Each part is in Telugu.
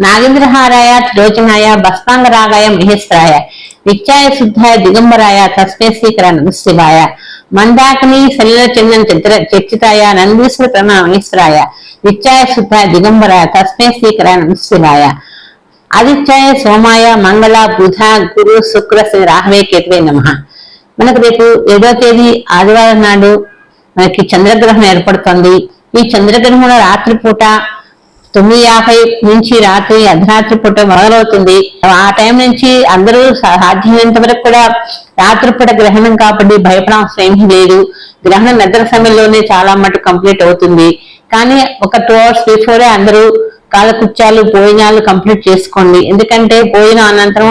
నాగేంద్రహారాయ త్రిలోచనాయ భస్మాంగరాగాయ మహేశ్వరాయ నిత్యాయ శుద్ధాయ దిగంబరాయ తస్మే శ్రీకర నమశివాయ మందాకిని సలిల చందన చిత్ర చర్చితాయ నందీశ్వర ప్రణామేశ్వరాయ నిత్యాయ శుద్ధాయ దిగంబరాయ తస్మే శ్రీకర నమశివాయ ఆదిత్యాయ సోమాయ మంగళ బుధ గురు శుక్ర శని రాహవే కేతువే నమ మనకు రేపు ఏడో తేదీ ఆదివారం నాడు మనకి చంద్రగ్రహణం ఏర్పడుతుంది. ఈ చంద్రగ్రహణం రాత్రిపూట తొమ్మిది యాభై నుంచి రాత్రి అర్ధరాత్రి పూట మొదలవుతుంది. ఆ టైం నుంచి అందరూ సాధ్యమైనంత వరకు కూడా రాత్రిపూట గ్రహణం కాబట్టి భయపడాల్సిన ఏమీ లేదు. గ్రహణం నిద్ర సమయంలోనే చాలా మటు కంప్లీట్ అవుతుంది. కానీ ఒక టూ అవర్స్ బిఫోరే అందరూ కాలకుత్యాలు భోజనాలు కంప్లీట్ చేసుకోండి. ఎందుకంటే భోజనం అనంతరం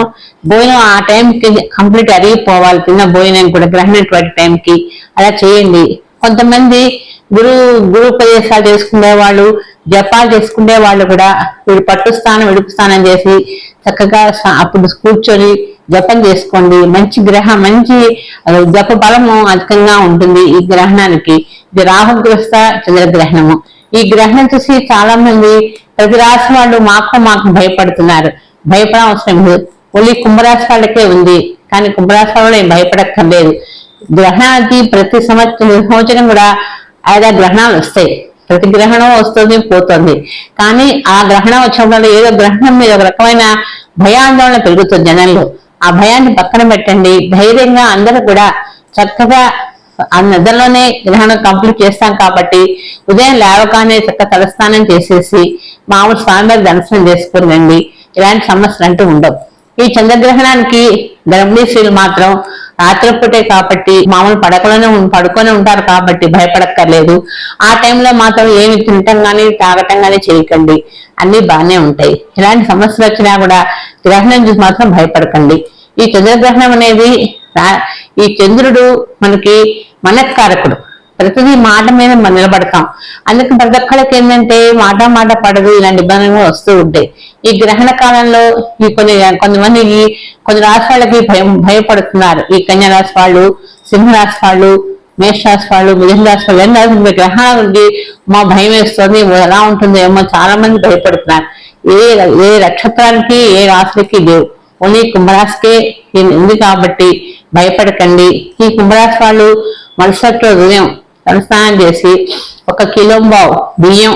భోజనం ఆ టైంకి కంప్లీట్ అరిగిపోవాలి తిన్న భోజనం కూడా గ్రహణటువంటి టైంకి. అలా చేయండి. కొంతమంది గురు గురు ఉపదేశాలు చేసుకునే వాళ్ళు జపాలు చేసుకునే వాళ్ళు కూడా వీడు పట్టు స్థానం విడుపు స్నానం చేసి చక్కగా అప్పుడు కూర్చొని జపం చేసుకోండి. మంచి గ్రహం మంచి జప బలము అధికంగా ఉంటుంది ఈ గ్రహణానికి. ఇది రాహుగ్రస్త చంద్రగ్రహణము. ఈ గ్రహణం చూసి చాలా మంది ప్రతి రాశి వాళ్ళు మాకు మాకు భయపడుతున్నారు. భయపడవసరం లేదు. ఓన్లీ కుంభరాశి వాళ్ళకే ఉంది. కానీ కుంభరాశి వాళ్ళు ఏం భయపడక్కర్లేదు. గ్రహణానికి ప్రతి సంవత్సరం సంవత్సరం కూడా ఆయా గ్రహణాలు వస్తాయి. ప్రతి గ్రహణం వస్తుంది పోతుంది. కానీ ఆ గ్రహణం వచ్చినప్పుడు ఏదో గ్రహణం మీద ఒక రకమైన భయాందోళన పెరుగుతుంది జనంలో. ఆ భయాన్ని పక్కన పెట్టండి. ధైర్యంగా అందరూ కూడా చక్కగా ఆ నిద్రలోనే గ్రహణం కంప్లీట్ చేస్తాం కాబట్టి ఉదయం లేవగానే చక్క తలస్నానం చేసేసి మామూలు స్వామివారి దర్శనం చేసుకుని ఇలాంటి సమస్యలు అంటూ ఉండవు. ఈ చంద్రగ్రహణానికి గర్భిణీశ్రీలు మాత్రం రాత్రిపూటే కాబట్టి మామూలు పడకలోనే పడుకొని ఉంటారు కాబట్టి భయపడక్కర్లేదు. ఆ టైంలో మాత్రం ఏమి తినటం కానీ తాగటం కానీ చేయకండి. అన్ని బాగానే ఉంటాయి. ఇలాంటి సమస్యలు వచ్చినా కూడా గ్రహణం చూసి మాత్రం భయపడకండి. ఈ చంద్రగ్రహణం అనేది రా- ఈ చంద్రుడు మనకి మనకారకుడు. ప్రతిదీ మాట మీద మనం నిలబడతాం. అందుకే ప్రతి ఒక్కరికి ఏంటంటే మాట మాట పడదు ఇలాంటి ఇబ్బందులు వస్తూ ఉంటాయి. ఈ గ్రహణ కాలంలో ఈ కొన్ని కొంతమంది కొన్ని రాశి వాళ్ళకి భయం భయపడుతున్నారు. ఈ కన్యా రాశి వాళ్ళు సింహరాశి వాళ్ళు మేషరాశి వాళ్ళు మిథున రాశి వాళ్ళు ఎన్ని రాశి నుండి మా భయం వేస్తుంది ఎలా ఉంటుందో ఏమో చాలా మంది భయపడుతున్నారు. ఏ ఏ నక్షత్రానికి ఏ రాశులకి లేవు. ఓన్లీ కుంభరాశికే ఉంది కాబట్టి భయపడకండి. ఈ కుంభరాశి వాళ్ళు మరుసటి రోజు ఉదయం తలస్నానం చేసి ఒక కిలో బావు బియ్యం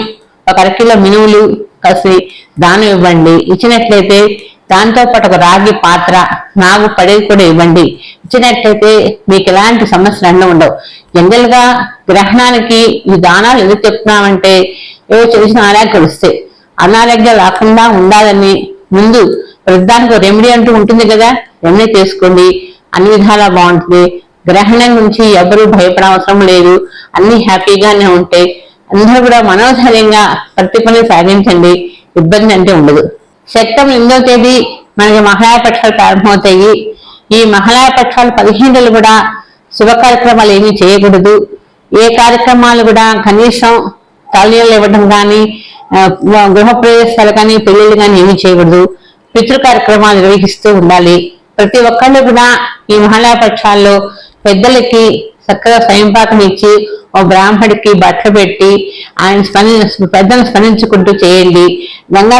ఒక అరకిలో మినువులు కలిసి దానం ఇవ్వండి. ఇచ్చినట్లయితే దాంతో పాటు ఒక రాగి పాత్ర నాగు పడేది కూడా ఇవ్వండి. ఇచ్చినట్లయితే మీకు ఎలాంటి సమస్యలు అన్నీ ఉండవు. జనరల్గా గ్రహణానికి ఈ దానాలు ఎందుకు చెప్తున్నామంటే ఏవో చేసిన చిన్న అనారోగ్యాలు వస్తాయి అనారోగ్యం రాకుండా ఉండాలని ముందు ప్రతిదానికి రెమెడీ అంటూ ఉంటుంది కదా. రెమెడీ చేసుకోండి. అన్ని విధాలా బాగుంటుంది. గ్రహణం నుంచి ఎవరు భయపడవసరం లేదు. అన్ని హ్యాపీగానే ఉంటే అందరూ కూడా మనోధైర్యంగా ప్రతి పని సాధించండి. ఇబ్బంది అంటే ఉండదు. సెప్టెంబర్ ఎనిమిదో తేదీ మనకి మహిళాపక్షాలు ప్రారంభమవుతాయి. ఈ మహిళా పక్షాలు పదిహేను రోజులు కూడా శుభ కార్యక్రమాలు ఏమీ చేయకూడదు. ఏ కార్యక్రమాలు కూడా కనీసం తల్లిళ్ళు ఇవ్వడం కానీ గృహప్రవేశాలు కానీ పెళ్ళిళ్ళు కానీ ఏమీ చేయకూడదు. పితృ కార్యక్రమాలు నిర్వహిస్తూ ఉండాలి. ప్రతి ఒక్కళ్ళు కూడా ఈ మహిళాపక్షాల్లో పెద్దలకి చక్కగా స్వయంపాకం ఇచ్చి ఓ బ్రాహ్మడికి బట్టలు పెట్టి ఆయన స్పంది పెద్దలను స్పందించుకుంటూ చేయండి. గంగా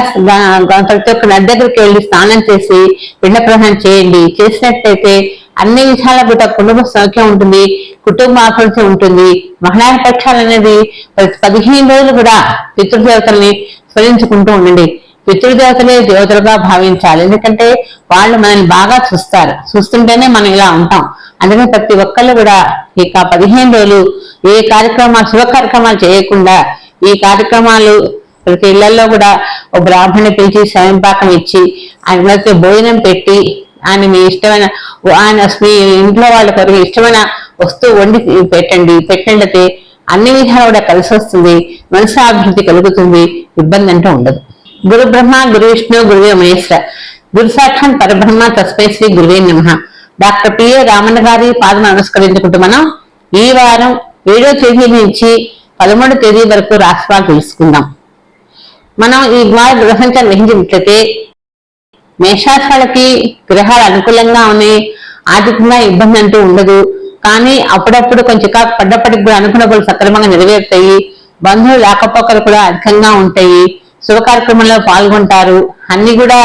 ప్రతి ఒక్క నది దగ్గరికి వెళ్ళి స్నానం చేసి పిండ ప్రదానం చేయండి. చేసినట్టయితే అన్ని విషయాల కూడా కుటుంబ సౌఖ్యం ఉంటుంది కుటుంబ ఆకృతి ఉంటుంది. మహిళా పక్షాలు అనేది ప్రతి పదిహేను రోజులు కూడా పితృదేవతల్ని స్మరించుకుంటూ ఉండండి. పితృదేవతలే దేవతలుగా భావించాలి. ఎందుకంటే వాళ్ళు మనల్ని బాగా చూస్తారు. చూస్తుంటేనే మనం ఇలా ఉంటాం. అందుకని ప్రతి ఒక్కళ్ళు కూడా ఇక పదిహేను రోజులు ఏ కార్యక్రమాలు శుభ కార్యక్రమాలు చేయకుండా ఈ కార్యక్రమాలు ప్రతి ఇళ్ళలో కూడా ఓ బ్రాహ్మణి పిలిచి స్వయంపాకం ఇచ్చి ఆయనకి భోజనం పెట్టి ఆయన మీ ఇష్టమైన ఆయన మీ ఇంట్లో వాళ్ళ కొరకు ఇష్టమైన వస్తువు వండి పెట్టండి. పెట్టండితే అన్ని విధాలు కూడా కలిసి వస్తుంది. మనసాభివృద్ధి కలుగుతుంది. ఇబ్బంది అంటూ ఉండదు. గురు బ్రహ్మ గురు విష్ణు గురువే మహేశ్వర గురు సాక్షాత్ పరబ్రహ్మ తస్మై శ్రీ గురువే నమ డాక్టర్ పిఏ రామన్న గారి పాదం నమస్కరించుకుంటూ మనం ఈ వారం ఏడో తేదీ నుంచి పదమూడో తేదీ వరకు రాష్ట్రాలు తెలుసుకుందాం. మనం ఈ వారం గ్రహ సంచారం గ్రహించినట్లయితే మేషాశాలకి గ్రహాలు అనుకూలంగా ఉన్నాయి ఆర్థికంగా ఇబ్బంది అంటూ ఉండదు. కానీ అప్పుడప్పుడు కొంచెం పడ్డప్పటికి కూడా అనుకున్న పనులు సక్రమంగా నెరవేరుతాయి బంధువులు లేకపోకలు కూడా అధికంగా ఉంటాయి. శుభ కార్యక్రమంలో పాల్గొంటారు. అన్ని కూడా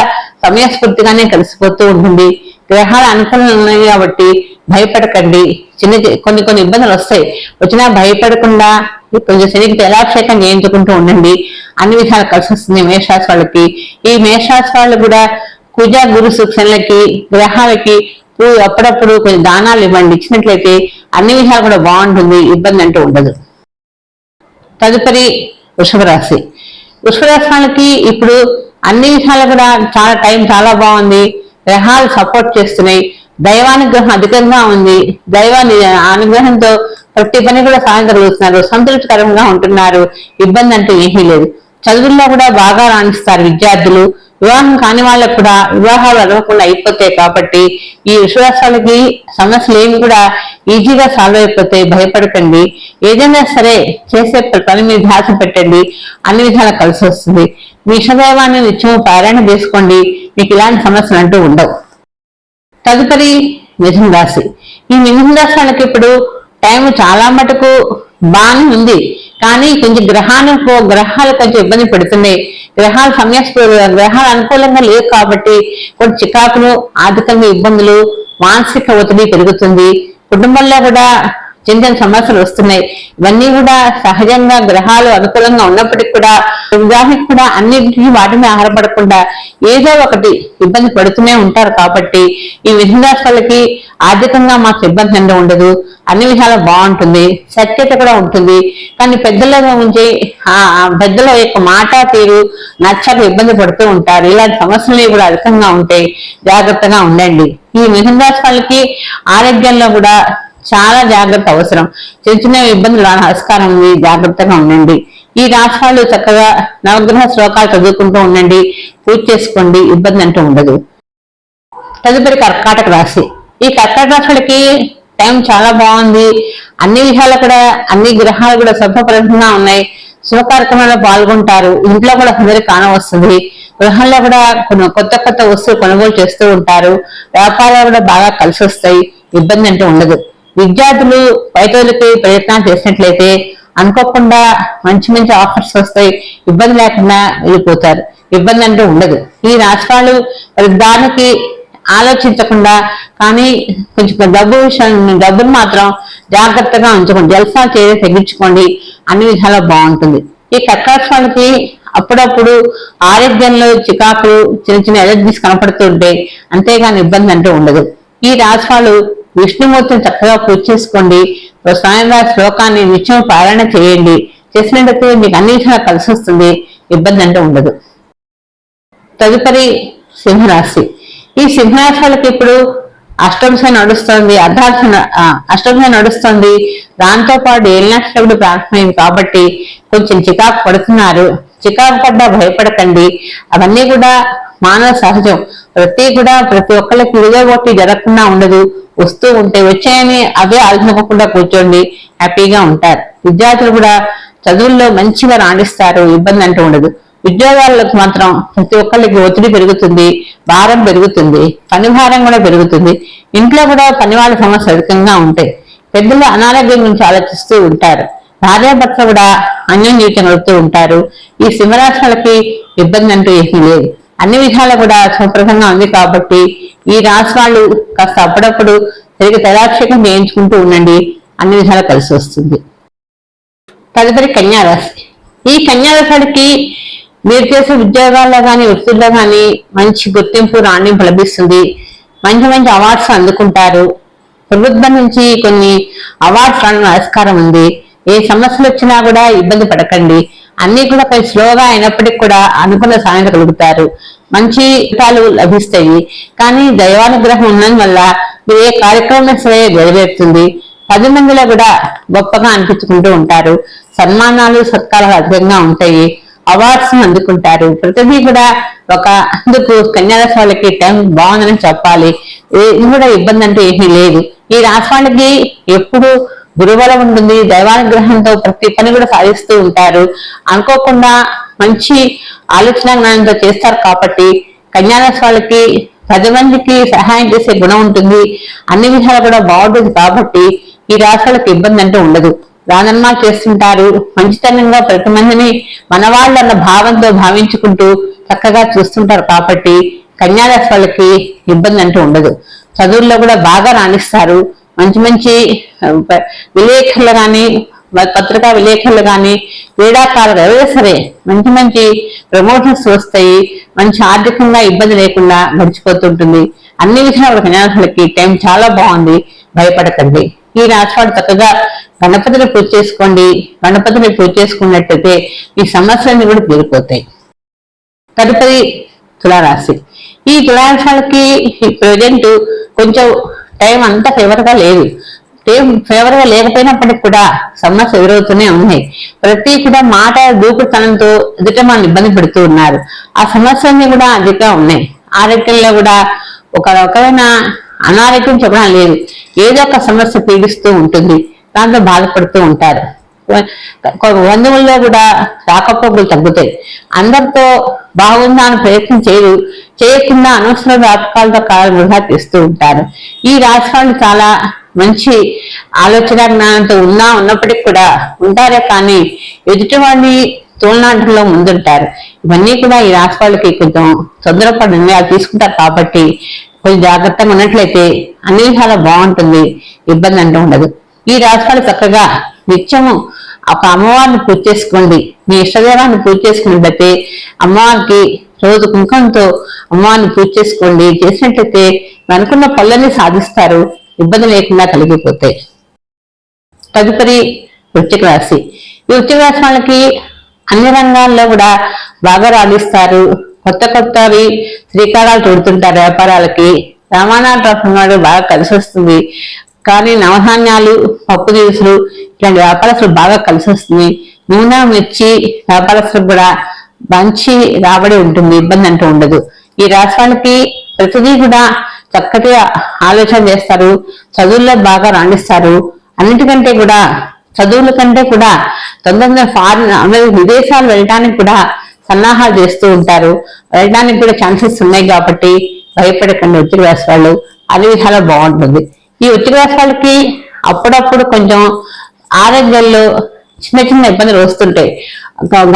సమయస్ఫూర్తిగానే కలిసిపోతూ ఉంటుంది. గ్రహాలు అనుకూలంగా ఉన్నాయి కాబట్టి భయపడకండి. చిన్న కొన్ని కొన్ని ఇబ్బందులు వస్తాయి. వచ్చినా భయపడకుండా కొంచెం శనికి తేలాభిషేకం చేయించుకుంటూ ఉండండి. అన్ని విధాలు కలిసి వస్తుంది మేషరాశి వాళ్ళకి. ఈ మేషరాశి వాళ్ళు కూడా కుజ గురు శుక్రులకి గ్రహాలకి అప్పుడప్పుడు కొన్ని దానాలు ఇవ్వండి. ఇచ్చినట్లయితే అన్ని విధాలు కూడా బాగుంటుంది. ఇబ్బంది అంటూ ఉండదు. తదుపరి వృషభ రాశి. వృషభ ఇప్పుడు అన్ని విషయాలు కూడా చాలా టైం చాలా బాగుంది. గ్రహాలు సపోర్ట్ చేస్తున్నాయి. దైవానుగ్రహం అధికంగా ఉంది. దైవాన్ని అనుగ్రహంతో ప్రతి పని కూడా సాగలుగుతున్నారు సంతృప్తికరంగా ఉంటున్నారు. ఇబ్బంది అంటూ ఏమీ లేదు. చదువుల్లో కూడా బాగా రాణిస్తారు విద్యార్థులు. వివాహం కాని వాళ్ళకు కూడా వివాహాలు అడగకుండా అయిపోతాయి కాబట్టి ఈ విశ్వాసాలకి సమస్యలు ఏమి కూడా ఈజీగా సాల్వ్ అయిపోతాయి. భయపడకండి. ఏదైనా సరే చేసే పని మీద ధ్యాస పెట్టండి. అన్ని విధాలు కలిసి వస్తుంది. మీ ఇష్టదైవాన్ని నిత్యం పారాయణ చేసుకోండి. మీకు ఇలాంటి సమస్యలు అంటూ ఉండవు. తదుపరి మిథున రాశి ఈ మిథున రాశి వాళ్ళకి ఇప్పుడు టైం చాలా మటుకు బాగానే ఉంది. కానీ కొంచెం గ్రహానికి గ్రహాలు కొంచెం ఇబ్బంది పెడుతున్నాయి. గ్రహాలు సమయ గ్రహాలు అనుకూలంగా లేవు కాబట్టి కొన్ని చికాకులు ఆర్థికంగా ఇబ్బందులు మానసిక ఒత్తిడి పెరుగుతుంది. కుటుంబంలో కూడా చిన్న చిన్న సమస్యలు వస్తున్నాయి. ఇవన్నీ కూడా సహజంగా గ్రహాలు అనుకూలంగా ఉన్నప్పటికీ కూడా వివాహానికి కూడా అన్నింటినీ వాటి మీద ఏదో ఒకటి ఇబ్బంది పడుతూనే ఉంటారు కాబట్టి ఈ మిథునరాశి ఆర్థికంగా మాకు ఇబ్బంది అంటూ ఉండదు. అన్ని విధాలు బాగుంటుంది. సత్యత కూడా ఉంటుంది. కానీ పెద్దలుగా ఉంచి ఆ పెద్దల యొక్క మాట తీరు నచ్చక ఇబ్బంది పడుతూ ఉంటారు. ఇలాంటి సమస్యలు కూడా అధికంగా ఉంటాయి జాగ్రత్తగా ఉండండి. ఈ మిథున రాశి వాళ్ళకి ఆరోగ్యంలో కూడా చాలా జాగ్రత్త అవసరం. చిన్న చిన్న ఇబ్బందులు రాని ఆస్కారం ఉంది. జాగ్రత్తగా ఉండండి. ఈ రాష్ట్రాలు చక్కగా నవగ్రహ శ్లోకాలు చదువుకుంటూ ఉండండి. పూజ చేసుకోండి. ఇబ్బంది అంటూ ఉండదు. తదుపరి కర్కాటక రాశి. ఈ కర్కాటక రాశులకి టైం చాలా బాగుంది. అన్ని విషయాలు కూడా అన్ని గ్రహాలు కూడా శుభప్రదంగా ఉన్నాయి. శుభ కార్యక్రమాల్లో పాల్గొంటారు. ఇంట్లో కూడా అందరికి కాన వస్తుంది గృహంలో కూడా కొన్ని కొత్త కొత్త వస్తువులు కొనుగోలు చేస్తూ ఉంటారు. వ్యాపారాలు కూడా బాగా కలిసి వస్తాయి ఇబ్బంది అంటూ ఉండదు. విద్యార్థులు పైతోలకి ప్రయత్నాలు చేసినట్లయితే అనుకోకుండా మంచి మంచి ఆఫర్స్ వస్తాయి. ఇబ్బంది లేకుండా వెళ్ళిపోతారు. ఇబ్బంది అంటూ ఉండదు. ఈ రాష్ట్రాలు దానికి ఆలోచించకుండా కానీ కొంచెం డబ్బు విషయం డబ్బులు మాత్రం జాగ్రత్తగా ఉంచుకోండి. జల్సా చేసి తగ్గించుకోండి. అన్ని విధాలా బాగుంటుంది. ఈ కర్కాటక వాళ్ళకి అప్పుడప్పుడు ఆరోగ్యంలో చికాకులు చిన్న చిన్న ఎలర్జీస్ కనపడుతుంటే అంతేగాని ఇబ్బంది అంటూ ఉండదు. ఈ రాశి వాళ్ళు విష్ణుమూర్తిని చక్కగా పూజ చేసుకోండి. సాయంత్రం శ్లోకాన్ని నిత్యం పారాయణ చేయండి. చేసినట్టు మీకు అన్ని విషయాలు కలిసి వస్తుంది. ఇబ్బంది అంటే ఉండదు. తదుపరి సింహరాశి. ఈ సింహరాశి వాళ్ళకి ఇప్పుడు అష్టంశ నడుస్తుంది. అర్ధాంశ అష్టంశ నడుస్తుంది. దాంతో పాటు ఏలినక్షకుడు ప్రారంభమైంది కాబట్టి కొంచెం చికాకు పడుతున్నారు. చికాకు పడ్డా భయపడకండి. అవన్నీ కూడా మానవ సహజం. ప్రతి కూడా ప్రతి ఒక్కరికి ఇదిగా ఒకటి జరగకుండా ఉండదు. వస్తూ ఉంటే వచ్చాయని అవే ఆలోచించకుండా కూర్చోండి. హ్యాపీగా ఉంటారు. విద్యార్థులు కూడా చదువుల్లో మంచిగా రాణిస్తారు ఇబ్బంది అంటూ ఉండదు. ఉద్యోగాలకు మాత్రం ప్రతి ఒక్కరికి ఒత్తిడి పెరుగుతుంది. భారం పెరుగుతుంది. పని భారం కూడా పెరుగుతుంది. ఇంట్లో కూడా పని వాళ్ళ సమస్య అధికంగా ఉంటాయి. పెద్దలు అనారోగ్యం గురించి ఆలోచిస్తూ ఉంటారు. భార్యాభర్తలు కూడా అన్యోన్యత నడుపుతూ ఉంటారు. ఈ సింహరాశులకి ఇబ్బంది అంటూ ఏమీ లేదు. అన్ని విధాలు కూడా శుభ్రంగా ఉంది కాబట్టి ఈ రాశి వాళ్ళు కాస్త అప్పుడప్పుడు తిరిగి తదాక్షేకం చేయించుకుంటూ ఉండండి. అన్ని విధాలు కలిసి వస్తుంది. తదుపరి కన్యారాశి ఈ కన్యారాశికి మీరు చేసే ఉద్యోగాల్లో కానీ వృత్తుల్లో కానీ మంచి గుర్తింపు రాణింపు లభిస్తుంది. మంచి మంచి అవార్డ్స్ అందుకుంటారు. ప్రభుత్వం నుంచి కొన్ని అవార్డ్స్ రాని ఆస్కారం ఉంది. ఏ సమస్యలు వచ్చినా కూడా ఇబ్బంది పడకండి. అన్ని కూడా పై స్లోగా అయినప్పటికీ కూడా అనుకున్న సాధించగలుగుతారు మంచి ఫలితాలు లభిస్తాయి. కానీ దైవానుగ్రహం ఉన్నందువల్ల మీరు ఏ కార్యక్రమం సరే నెరవేరుతుంది. పది మందిలో కూడా గొప్పగా అనిపించుకుంటూ ఉంటారు. సన్మానాలు సత్కారాలు అధికంగా ఉంటాయి. అవార్డ్స్ అందుకుంటారు. ప్రతిదీ కూడా ఒక అందుకు కన్యారాశి వాళ్ళకి టైం బాగుందని చెప్పాలి. ఇది కూడా ఇబ్బంది అంటే ఏమీ లేదు. ఈ రాశి వాళ్ళకి ఎప్పుడు గురుబలం ఉంటుంది దైవానుగ్రహంతో ప్రతి పని కూడా సాధిస్తూ ఉంటారు. అనుకోకుండా మంచి ఆలోచన జ్ఞానంతో చేస్తారు కాబట్టి కన్యారాశి వాళ్ళకి పది మందికి సహాయం చేసే గుణం ఉంటుంది. అన్ని విధాలు కూడా బాగుంటుంది కాబట్టి ఈ రాశులకు ఇబ్బంది అంటూ ఉండదు. దానన్మా చేస్తుంటారు. మంచితనంగా ప్రతి మందిని మనవాళ్ళు అన్న భావంతో భావించుకుంటూ చక్కగా చూస్తుంటారు కాబట్టి కన్యారాశి వాళ్ళకి ఇబ్బంది అంటూ ఉండదు. చదువుల్లో కూడా బాగా రాణిస్తారు. మంచి మంచి విలేకరులు కానీ పత్రికా విలేకరులు కానీ క్రీడాకారులు ఎవరైనా సరే మంచి మంచి ప్రమోషన్స్ వస్తాయి మంచి ఆర్థికంగా ఇబ్బంది లేకుండా గడిచిపోతుంటుంది అన్ని విషయాల కన్యారాశులకి టైం చాలా బాగుంది భయపడకండి. ఈ రాశివాడు చక్కగా గణపతిని పూజ చేసుకోండి గణపతిని పూజ చేసుకున్నట్టయితే ఈ సమస్యలన్నీ కూడా తీరిపోతాయి. తదుపరి తులారాశి. ఈ తులారాశి వాళ్ళకి ప్రజెంట్ కొంచెం టైం అంత ఫేవర్గా లేదు టైం ఫేవర్గా లేకపోయినప్పటికి కూడా సమస్య ఎదురవుతూనే ఉన్నాయి ప్రతి కూడా మాట దూకుతనంతో ఎదుట మనం ఇబ్బంది పెడుతూ ఉన్నారు ఆ సమస్యలన్నీ కూడా అధికంగా ఉన్నాయి ఆరోగ్యంలో కూడా ఒక రకమైన అనారోగ్యం చెప్పడం లేదు ఏదో ఒక సమస్య పీడిస్తూ ఉంటుంది దాంతో బాధపడుతూ ఉంటారు బంధువుల్లో కూడా రాకపోకలు తగ్గుతాయి అందరితో బాగుందా అని ప్రయత్నం చేయరు. చేయకుండా అనవసర వ్యాపకాలతో కాలం వృధా తీస్తూ ఉంటారు. ఈ రాశి చాలా మంచి ఆలోచన జ్ఞానంతో ఉన్నా ఉన్నప్పటికీ కూడా ఉంటారే కానీ ఎదుటివాడిని తోలనాటంలో ముందుంటారు. ఇవన్నీ కూడా ఈ రాష్ట్రాలకి కొంచెం తొందరపడి నిర్ణయాలు తీసుకుంటారు కాబట్టి కొంచెం జాగ్రత్తగా ఉన్నట్లయితే అన్ని విధాలా బాగుంటుంది. ఇబ్బంది అంటూ ఉండదు. ఈ రాష్ట్రాలు చక్కగా నిత్యము అమ్మవారిని పూజ చేసుకోండి. మీ ఇష్టదేవాన్ని పూజ చేసుకున్నట్లయితే అమ్మవారికి రోజు కుంకంతో అమ్మవారిని పూజ చేసుకోండి. చేసినట్లయితే మీరు అనుకున్న పనులన్నీ సాధిస్తారు. ఇబ్బంది లేకుండా కలిగిపోతాయి తదుపరి వృశ్చిక రాశి. ఈ వృశ్చిక రాశి వాళ్ళకి అన్ని రంగాల్లో కూడా బాగా రాణిస్తారు. కొత్త కొత్తవి శ్రీకారాలు తోడుతుంటారు వ్యాపారాలకి. రవాణా ట్రాఫిక్ బాగా కలిసి వస్తుంది. కానీ నవధాన్యాలు పప్పు దినుసులు ఇలాంటి వ్యాపారస్తులు బాగా కలిసి వస్తుంది నూనె మిర్చి వ్యాపారస్తులకు కూడా మంచి రాబడి ఉంటుంది ఇబ్బంది అంటూ ఉండదు. ఈ రాశి వాళ్ళకి ప్రతిదీ కూడా చక్కటి ఆలోచన చేస్తారు చదువుల్లో బాగా రాణిస్తారు. అన్నిటికంటే కూడా చదువుల కంటే కూడా తొందరగా ఫారిన్ విదేశాలు వెళ్ళడానికి కూడా సన్నాహాలు చేస్తూ ఉంటారు. వెళ్ళడానికి కూడా ఛాన్సెస్ ఉన్నాయి కాబట్టి భయపడకండి ఒత్తిడి రాశి వాళ్ళు అన్ని బాగుంటుంది. ఈ ఒత్తిడి అప్పుడప్పుడు కొంచెం ఆరోగ్యంలో చిన్న చిన్న ఇబ్బందులు వస్తుంటాయి.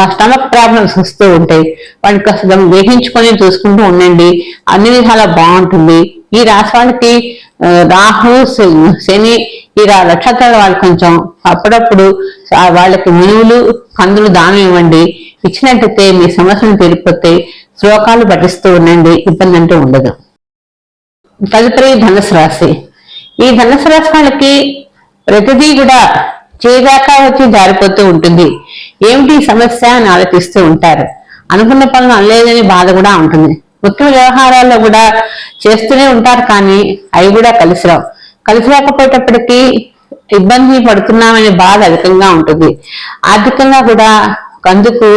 స్టమక్ ప్రాబ్లమ్స్ వస్తూ ఉంటాయి. వాటికి అసలు వేహించుకొని చూసుకుంటూ ఉండండి. అన్ని విధాలా బాగుంటుంది. ఈ రాశి వాళ్ళకి రాహు శ- శని ఈ రా- నక్షత్రాల వాళ్ళు కొంచెం అప్పుడప్పుడు వాళ్ళకి మినువులు కందులు దానం ఇవ్వండి. ఇచ్చినట్టయితే మీ సమస్యను తీరిపోతే శ్లోకాలు పఠిస్తూ ఉండండి. ఇబ్బంది అంటూ ఉండదు. తదుపరి ధనుసు రాశి. ఈ ధనుసు రాశి వాళ్ళకి ప్రతిదీ కూడా చేదాకా వచ్చి జారిపోతూ ఉంటుంది. ఏమిటి సమస్య అని ఆలోచిస్తూ ఉంటారు. అనుకున్న పనులు అనలేదని బాధ కూడా ఉంటుంది. ముఖ్య వ్యవహారాల్లో కూడా చేస్తూనే ఉంటారు కానీ అవి కూడా కలిసి రావు. కలిసి రాకపోయేటప్పటికీ ఇబ్బంది పడుతున్నామనే బాధ అధికంగా ఉంటుంది. ఆర్థికంగా కూడా అందుకు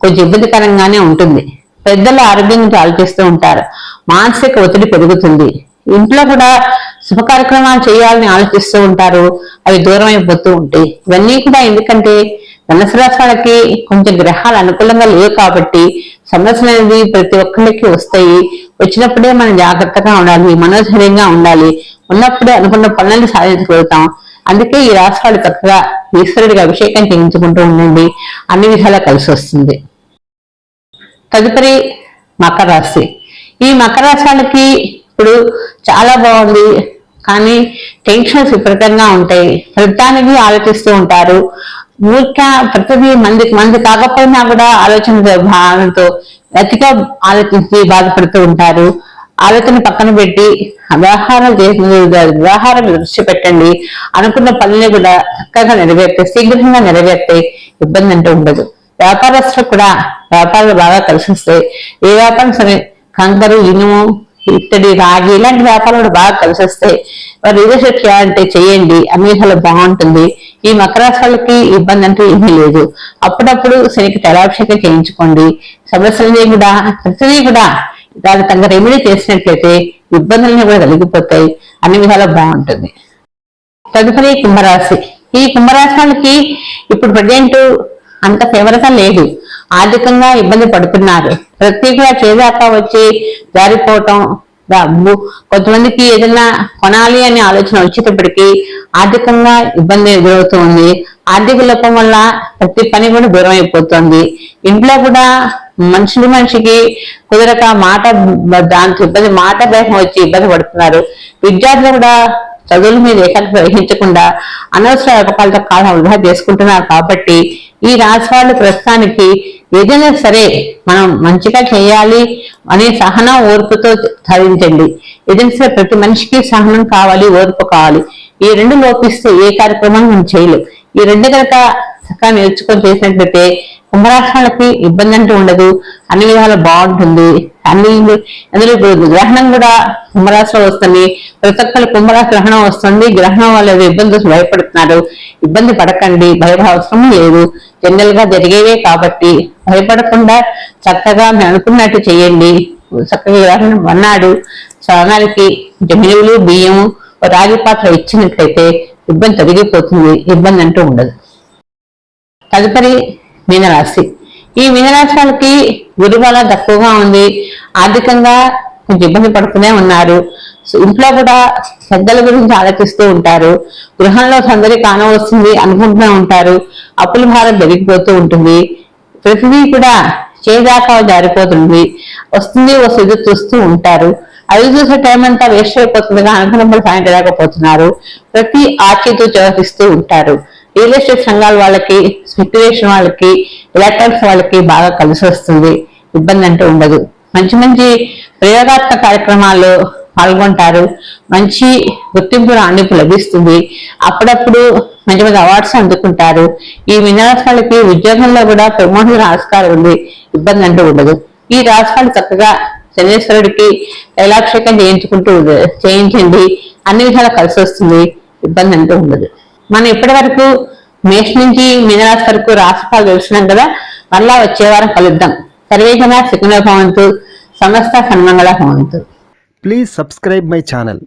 కొంచెం ఇబ్బందికరంగానే ఉంటుంది. పెద్దల ఆరోగ్యం గురించి ఆలోచిస్తూ ఉంటారు. మానసిక ఒత్తిడి పెరుగుతుంది. ఇంట్లో కూడా శుభ కార్యక్రమాలు చేయాలని ఆలోచిస్తూ ఉంటారు. అవి దూరం అయిపోతూ ఉంటాయి. ఇవన్నీ కూడా ఎందుకంటే ధనుసు రాశి వాళ్ళకి కొంచెం గ్రహాలు అనుకూలంగా లేవు కాబట్టి సమస్యలు అనేది ప్రతి ఒక్కరికి వస్తాయి. వచ్చినప్పుడే మనం జాగ్రత్తగా ఉండాలి మనోధైర్యంగా ఉండాలి. ఉన్నప్పుడే అనుకున్న పనులను సాధించగలుగుతాం. అందుకే ఈ రాశి వాళ్ళు చక్కగా ఈశ్వరుడికి అభిషేకం చేయించుకుంటూ ఉండండి. అన్ని విధాలా కలిసి వస్తుంది. తదుపరి మకర రాశి. ఈ మకర రాశి వాళ్ళకి ఇప్పుడు చాలా బాగుంది. కానీ టెన్షన్స్ విపరీతంగా ఉంటాయి. ప్రతిదానికి ఆలోచిస్తూ ఉంటారు. ఊరిక ప్రతిదీ మంది మంది కాకపోయినా కూడా ఆలోచన భావనతో అతిగా ఆలోచించి బాధపడుతూ ఉంటారు. ఆలోచన పక్కన పెట్టి వ్యవహారం చేసిన వ్యవహారం దృష్టి పెట్టండి. అనుకున్న పనులు కూడా చక్కగా నెరవేర్తాయి. శీఘ్రంగా నెరవేర్తాయి ఇబ్బంది అంటూ ఉండదు. వ్యాపారస్తులు కూడా వ్యాపారాలు బాగా కలిసి వస్తాయి. ఏ వ్యాపారం సరే కంకరు ఇనుము ఇత్తడి రాగి ఇలాంటి వ్యాపారాలు కూడా బాగా కలిసి వస్తాయి వారు చేయాలంటే చేయండి. అన్ని బాగుంటుంది. ఈ మకరాశాలకి ఇబ్బంది అంటూ ఏమీ లేదు. అప్పుడప్పుడు శనికి తలాభిషేకం చేయించుకోండి. సమస్యలని కూడా ప్రతిదీ కూడా దాని తగ్గ రెమెడీ చేసినట్లయితే ఇబ్బందులన్నీ కూడా తొలగిపోతాయి. అన్ని విధాలు బాగుంటుంది. తదుపరి కుంభరాశి. ఈ కుంభరాశి వాళ్ళకి ఇప్పుడు ప్రజెంట్ అంత తీవ్రత లేదు. ఆర్థికంగా ఇబ్బంది పడుతున్నారు. ప్రత్యేకంగా చేదాకా వచ్చి జారిపోవటం కొంతమందికి ఏదైనా కొనాలి అనే ఆలోచన వచ్చేటప్పటికీ ఆర్థికంగా ఇబ్బంది ఎదురవుతుంది. ఆర్థిక లోపం వల్ల ప్రతి పని కూడా దూరం అయిపోతుంది. ఇంట్లో కూడా మనుషులు మనిషికి కుదరక మాట దాంతో ఇబ్బంది మాట భయం వచ్చి ఇబ్బంది పడుతున్నారు. విద్యార్థులు కూడా చదువుల మీద ఏకాగ్రత వహించకుండా అనవసర వ్యాపకాలతో కాలం వృధా చేసుకుంటున్నారు కాబట్టి ఈ రాశి వాళ్ళు ప్రస్తుతానికి ఏదైనా సరే మనం మంచిగా చేయాలి అనే సహనం ఓర్పుతో ధరించండి. ఏదైనా సరే ప్రతి మనిషికి సహనం కావాలి ఓర్పు కావాలి. ఈ రెండు లోపిస్తే ఏ కార్యక్రమం మనం చేయలేం. ఈ రెండు కనుక చక్కగా నేర్చుకొని చేసినట్లయితే కుంభరాశ్రాలకి ఇబ్బంది అంటూ ఉండదు. అన్ని విధాలు బాగుంటుంది. అన్ని అందులో ఇప్పుడు గ్రహణం కూడా కుంభరాశిలో వస్తుంది. ప్రతి ఒక్కరు కుంభరాశి గ్రహణం వస్తుంది. గ్రహణం వల్ల ఇబ్బంది భయపడుతున్నారు. ఇబ్బంది పడకండి. భయభావసరం లేదు. జనరల్గా జరిగేవే కాబట్టి భయపడకుండా చక్కగా మేము అనుకున్నట్టు చేయండి. చక్కగా గ్రహణం అన్నాడు. స్నానాలకి మినువులు బియ్యము రాగి పాత్ర ఇచ్చినట్లయితే ఇబ్బంది తొలగిపోతుంది. ఇబ్బంది అంటూ ఉండదు. తదుపరి మీనరాశి. ఈ మీనరాశి వాళ్ళకి గురుబల తక్కువగా ఉంది. ఆర్థికంగా కొంచెం ఇబ్బంది పడుతూనే ఉన్నారు. ఇంట్లో కూడా పెద్దల గురించి ఆలోచిస్తూ ఉంటారు. గృహంలో సందడి కానవస్తుంది వస్తుంది ఉంటారు. అప్పుల భారం పెరిగిపోతూ ఉంటుంది. ప్రతిదీ కూడా చేదాకా జారిపోతుంది. వస్తుంది వస్తుంది చూస్తూ ఉంటారు. అది చూసే టైం అంతా వేస్ట్ అయిపోతుందిగా అనుకున్నప్పుడు సాయంత్రం లేకపోతున్నారు ప్రతి ఆచితూ చోటిస్తూ ఉంటారు. రియల్ ఎస్టేట్ సంఘాల వాళ్ళకి స్పెక్యులేషన్ వాళ్ళకి ఎలక్ట్రానిక్స్ వాళ్ళకి బాగా కలిసి వస్తుంది. ఇబ్బంది అంటూ ఉండదు. మంచి మంచి ప్రయోగాత్మక కార్యక్రమాల్లో పాల్గొంటారు. మంచి గుర్తింపు రాణింపు లభిస్తుంది. అప్పుడప్పుడు మంచి మంచి అవార్డ్స్ అందుకుంటారు. ఈ వినాశాలకి ఉద్యోగంలో కూడా ప్రమోషన్ ఆస్కారం ఉంది. ఇబ్బంది అంటూ ఉండదు. ఈ రాష్ట్రాలు చక్కగా శనేశ్వరుడికి తైలాభిషేకం చేయించుకుంటూ చేయించండి. అన్ని విధాలు కలిసి వస్తుంది. ఇబ్బంది అంటూ ఉండదు. మనం ఇప్పటి వరకు మేష్ నుంచి మీనరాశి వరకు రాశిఫలాలు తెలుసున్నాం కదా మళ్ళా వచ్చే వారం కలుద్దాం. సర్వేజన సుఖినో భవంతు సమస్త సన్మంగళ భవంతు. Please subscribe my channel